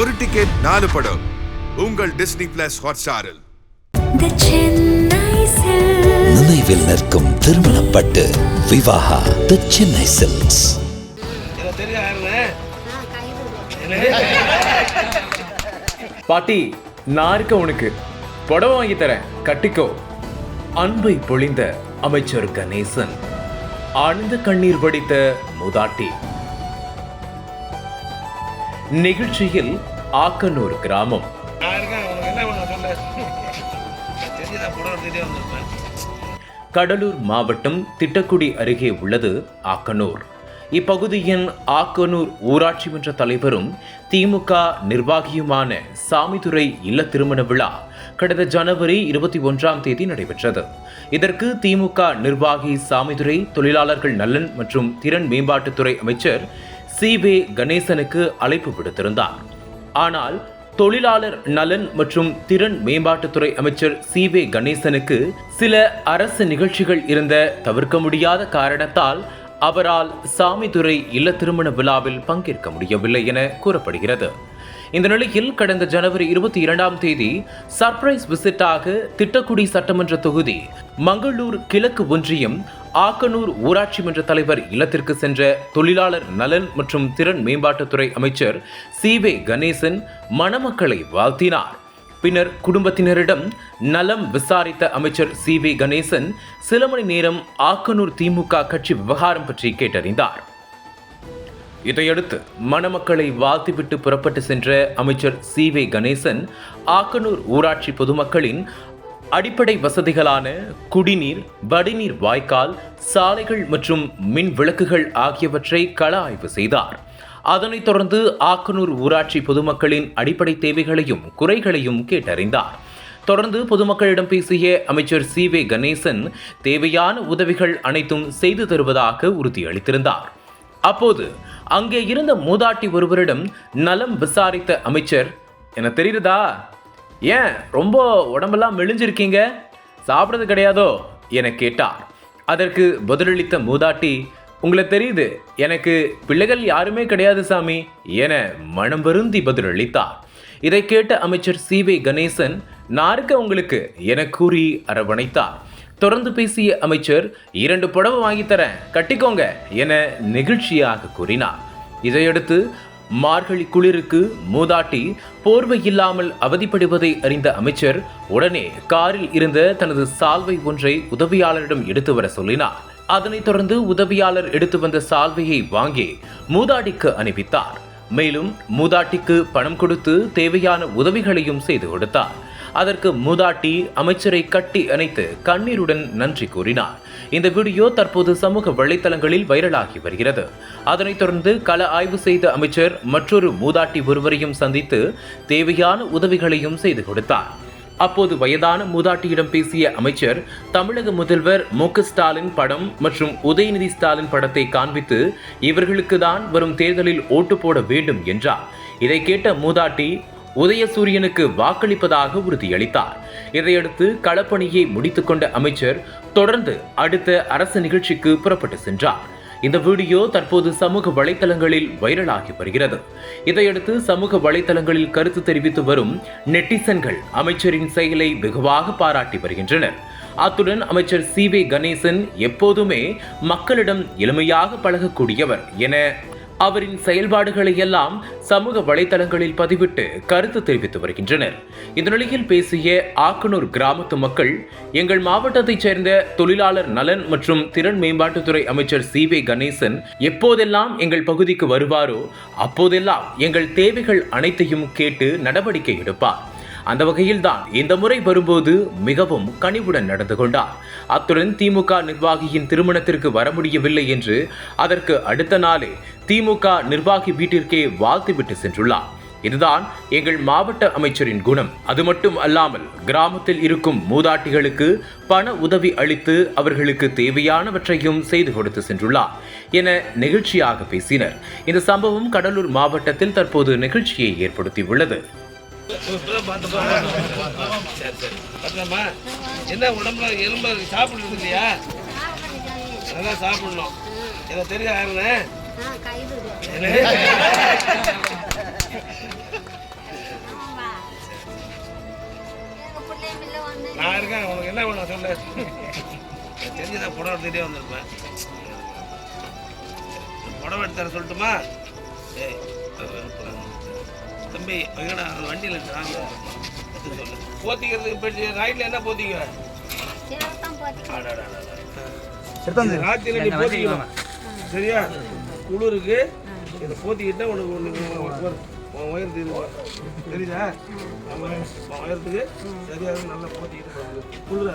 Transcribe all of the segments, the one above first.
ஒரு டிக்கெட் நாலு படம். உங்கள் டிஸ்னி பிளஸ் ஹாட்ஸ்டாரில். நினைவில் நிற்கும் திருமணப்பட்டு விவாகா தி சென்னை சில்க்ஸ் பாட்டி நான் இருக்க உனக்கு. புடவை வாங்கி தரேன் கட்டிக்கோ. அன்பை பொழிந்த அமைச்சர் கணேசன். ஆழ்ந்த கண்ணீர் வடித்த மூதாட்டி. நிகழ்ச்சியில் ஆக்கனூர் கிராமம். கடலூர் மாவட்டம் திட்டக்குடி அருகே உள்ளது ஆக்கனூர். இப்பகுதியின் ஆக்கனூர் ஊராட்சி மன்ற தலைவரும் திமுக நிர்வாகியுமான சாமிதுரை இல்ல திருமண விழா கடந்த ஜனவரி இருபத்தி ஒன்றாம் தேதி நடைபெற்றது. இதற்கு திமுக நிர்வாகி சாமிதுரை தொழிலாளர்கள் நலன் மற்றும் திறன் மேம்பாட்டுத்துறை அமைச்சர் சி வே கணேசனுக்கு அழைப்பு விடுத்திருந்தார். ஆனால் தொழிலாளர் நலன் மற்றும் திறன் மேம்பாட்டுத்துறை அமைச்சர் சி வே கணேசனுக்கு சில அரசு நிகழ்ச்சிகள் இருந்த தவிர்க்க முடியாத காரணத்தால் அவரால் சாமிதுரை இல்ல திருமண விழாவில் பங்கேற்க முடியவில்லை என கூறப்படுகிறது. இந்த நிலையில் கடந்த ஜனவரி இருபத்தி இரண்டாம் தேதி சர்ப்ரைஸ் விசிட்டாக திட்டக்குடி சட்டமன்ற தொகுதி மங்களூர் கிழக்கு ஒன்றியம் ஆக்கனூர் ஊராட்சி மன்ற தலைவர் இல்லத்திற்கு சென்ற தொழிலாளர் நலன் மற்றும் திறன் மேம்பாட்டுத்துறை அமைச்சர் சி வே கணேசன் மணமக்களை வாழ்த்தினார். பின்னர் குடும்பத்தினரிடம் நலம் விசாரித்த அமைச்சர் சி வி கணேசன் சில மணி நேரம் ஆக்கனூர் திமுக கட்சி விவகாரம் பற்றி கேட்டறிந்தார். இதையடுத்து மணமக்களை வாழ்த்துவிட்டு புறப்பட்டு சென்ற அமைச்சர் சி வே கணேசன் ஆக்கனூர் ஊராட்சி பொதுமக்களின் அடிப்படை வசதிகளான குடிநீர் வடிநீர் வாய்க்கால் சாலைகள் மற்றும் மின் விளக்குகள் ஆகியவற்றை கள ஆய்வு செய்தார். அதனைத் தொடர்ந்து ஆக்கனூர் ஊராட்சி பொதுமக்களின் அடிப்படை தேவைகளையும் குறைகளையும் கேட்டறிந்தார். தொடர்ந்து பொதுமக்களிடம் பேசிய அமைச்சர் சி வே கணேசன் தேவையான உதவிகள் அனைத்தும் செய்து தருவதாக உறுதியளித்திருந்தார். அப்போது அங்கே இருந்த மூதாட்டி ஒருவரிடம் நலம் விசாரித்த அமைச்சர் என தெரியுதா? ஏன் ரொம்ப உடம்பெல்லாம் மெலிஞ்சிருக்கீங்க? சாப்பிட்றது கிடையாதோ? என கேட்டார். அதற்கு பதிலளித்த மூதாட்டி உங்களை தெரியுது எனக்கு பிள்ளைகள் யாருமே கிடையாது சாமி என மனம் வருந்தி பதிலளித்தார். இதை கேட்ட அமைச்சர் சி வி கணேசன் நான் இருக்க உங்களுக்கு என கூறி அரவணைத்தார். தொடர்ந்து பேசிய அமைச்சர் இரண்டு புடவை வாங்கி தரேன் கட்டிக்கோங்க என நெகிழ்ச்சியாக கூறினார். இதையடுத்து மார்கழி குளிருக்கு மூதாட்டி போர்வை இல்லாமல் அவதிப்படுவதை அறிந்த அமைச்சர் உடனே காரில் இருந்த தனது சால்வை ஒன்றை உதவியாளரிடம் எடுத்து வர சொல்லினார். அதனைத் தொடர்ந்து உதவியாளர் எடுத்து வந்த சால்வையை வாங்கி மூதாட்டிக்கு அனுப்பித்தார். மேலும் மூதாட்டிக்கு பணம் கொடுத்து தேவையான உதவிகளையும் செய்து கொடுத்தார். அதற்கு மூதாட்டி அமைச்சரை கட்டி அணைத்து கண்ணீருடன் நன்றி கூறினார். இந்த வீடியோ தற்போது சமூக வலைத்தளங்களில் வைரலாகி வருகிறது. அதனைத் தொடர்ந்து கள ஆய்வு செய்த அமைச்சர் மற்றொரு மூதாட்டி ஒருவரையும் சந்தித்து தேவையான உதவிகளையும் செய்து கொடுத்தார். அப்போது வயதான மூதாட்டியிடம் பேசிய அமைச்சர் தமிழக முதல்வர் மு ஸ்டாலின் படம் மற்றும் உதயநிதி ஸ்டாலின் படத்தை காண்பித்து இவர்களுக்கு தான் வரும் தேர்தலில் ஓட்டு போட வேண்டும் என்றார். இதை கேட்ட மூதாட்டி உதயசூரியனுக்கு வாக்களிப்பதாக உறுதியளித்தார். இதையடுத்து களப்பணியை முடித்துக்கொண்ட அமைச்சர் தொடர்ந்து அடுத்த அரசு நிகழ்ச்சிக்கு புறப்பட்டு சென்றார். இந்த வீடியோ தற்போது சமூக வலைத்தளங்களில் வைரலாகி வருகிறது. இதையடுத்து சமூக வலைத்தளங்களில் கருத்து தெரிவித்து வரும் நெட்டிசன்கள் அமைச்சரின் செயலை வெகுவாக பாராட்டி வருகின்றனர். அத்துடன் அமைச்சர் சி வே கணேசன் எப்போதுமே மக்களிடம் எளிமையாக பழகக்கூடியவர் என அவரின் செயல்பாடுகளை எல்லாம் சமூக வலைதளங்களில் பதிவிட்டு கருத்து தெரிவித்து வருகின்றனர். இந்த நிலையில் பேசிய ஆக்கனூர் கிராமத்து மக்கள் எங்கள் மாவட்டத்தைச் சேர்ந்த தொழிலாளர் நலன் மற்றும் திறன் மேம்பாட்டுத்துறை அமைச்சர் சி வே கணேசன் எப்போதெல்லாம் எங்கள் பகுதிக்கு வருவாரோ அப்போதெல்லாம் எங்கள் தேவைகள் அனைத்தையும் கேட்டு நடவடிக்கை எடுப்பார். அந்த வகையில்தான் இந்த முறை வரும்போது மிகவும் கனிவுடன் நடந்து கொண்டார். அத்துடன் திமுக நிர்வாகியின் திருமணத்திற்கு வர முடியவில்லை என்று அதற்கு அடுத்த நாளே திமுக நிர்வாகி வீட்டிற்கே வாழ்த்துவிட்டு சென்றுள்ளார். இதுதான் எங்கள் மாவட்ட அமைச்சரின் குணம். அது மட்டும் அல்லாமல் கிராமத்தில் இருக்கும் மூதாட்டிகளுக்கு பண உதவி அளித்து அவர்களுக்கு தேவையானவற்றையும் செய்து கொடுத்து சென்றுள்ளார் என நெகிழ்ச்சியாக பேசினர். இந்த சம்பவம் கடலூர் மாவட்டத்தில் தற்போது நெகிழ்ச்சியை ஏற்படுத்தியுள்ளது. என்ன உடம்புல எலும்பு சாப்பிடுறது இல்லையா நல்லா சாப்பிடணும். இதை தெரிஞ்ச ஆயிருங்க நான் இருக்கேன். உனக்கு என்ன வேணும் சொல்லு. தெரிஞ்சுதான் புடவை எடுத்துகிட்டே வந்திருப்பேன். புடவை எடுத்தார சொல்லட்டுமா? ஏய் தம்பி அந்த வண்டியில் சொல்லு. போத்திக்கிறதுக்கு போயிடுச்சு ரைட்டில் என்ன போத்திக்க எடுத்தாந்து ராத்திரி நீ போத்திக்கலாம் சரியா? குளிருக்கு. இதை போத்திக்கிட்டா உனக்கு ஒன்று உன் உயரத்துக்கு. தெரியுதா? ஆமா, உன் உயரத்துக்கு சரியாக நல்லா போத்திக்கிட்டு குளிரா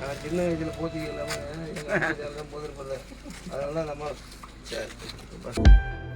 நான் சின்ன வயசில் போத்திக்க இல்லாமல் போதிருப்பேன் அதனால நம்ம சரி.